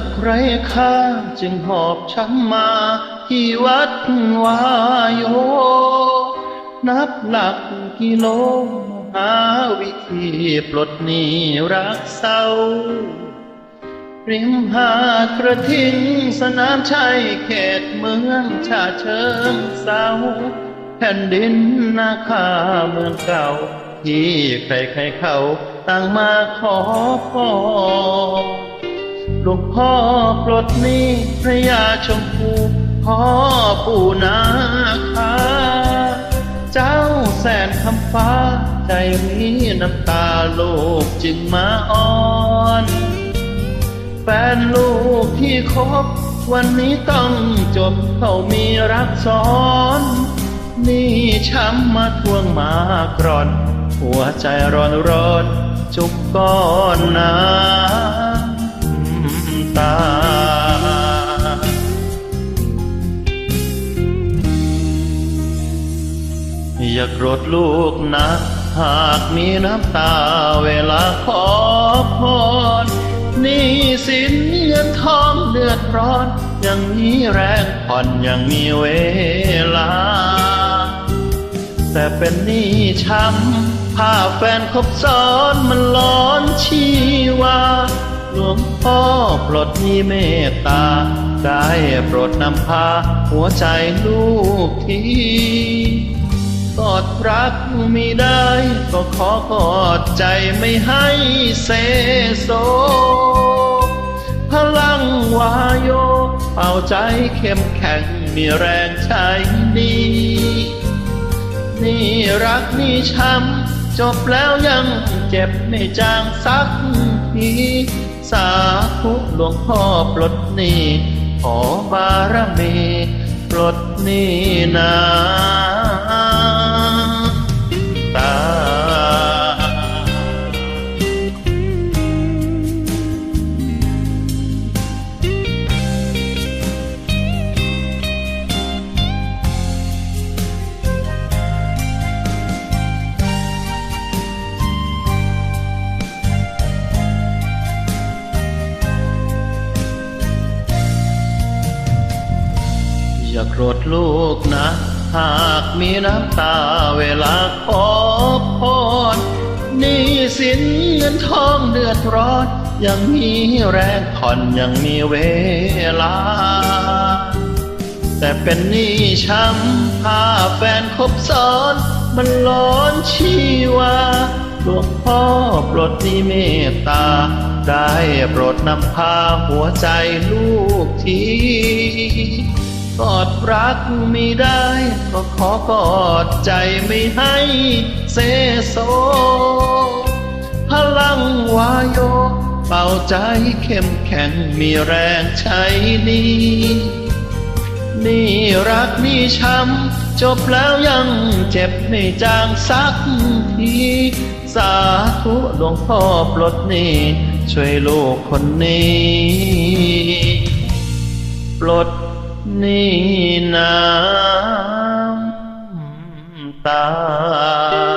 กใครข้าจึงหอบช้ำมาที่วัดวายโย นับหลักกิโลหาวิธีปลดหนี้รักเศร้าริมหาดกระทิงสนามชัยเขตเมืองชาเชิงเศร้าแผ่นดินนาคาเมืองเก่า ที่ใครใครๆเขาต่างมาขอพร หลวงพ่อปลดหนี้พระยาชมพูพ่อปู่นาคาเจ้าแสนคำฟ้า ใจมีน้ำตาลูกจึงมาอ่อนแฟนลูกที่คบ วันนี้ต้องจบเขามีรักซ้อน นี่ช้ำมาทวงมากรอน หัวใจร้อนร้อนจุกก้อนน้ำ ตา อย่าโกรธลูกนะ หากมีน้ำตาเวลาขอพรนี่สินเงินทองเดือดร้อน ยังมีแรงผ่อนยังมีเวลา แต่เป็นหนี้ช้ำผ้าแฟนคบซ้อนมันร้อนชีวา หลวงพ่อโปลดหนี้เมตตา ได้โปรดนำพาหัวใจลูกทีกอดรักมีได้ ก็ขอกอดใจไม่ให้เซโซ พลังวายโยเป่าใจเข้มแข็งมีแรงใช้ดีนี่รักนี่ช้ำจบแล้วยังเจ็บไม่จางสักที สาธุหลวงพ่อปลดหนี้ขอบารมีปลดหนี้นา โกรธลูกนะ หากมีน้ำตาเวลาขอพรนี่สินเงินทองเดือดร้อนยังมีแรงผ่อนยังมีเวลา แต่เป็นหนี้ช้ำพาแฟนคบซ้อน มันร้อนชีวาหลวงพ่อโปลดนิเมตตา ได้โปรดนำพาหัวใจลูกที กอดรักไมีได้ ก็ขอกอดใจไม่ให้เซโซ พลังวายโยเป่าใจเข้มแข็งมีแรงใช้ดีนี่รักนี่ช้ำจบแล้วยังเจ็บไม่จางสักที สาธุหลวงพ่อปลดหนี้ช่วยลูกคนนี้ ปลด หนี้น้ำตา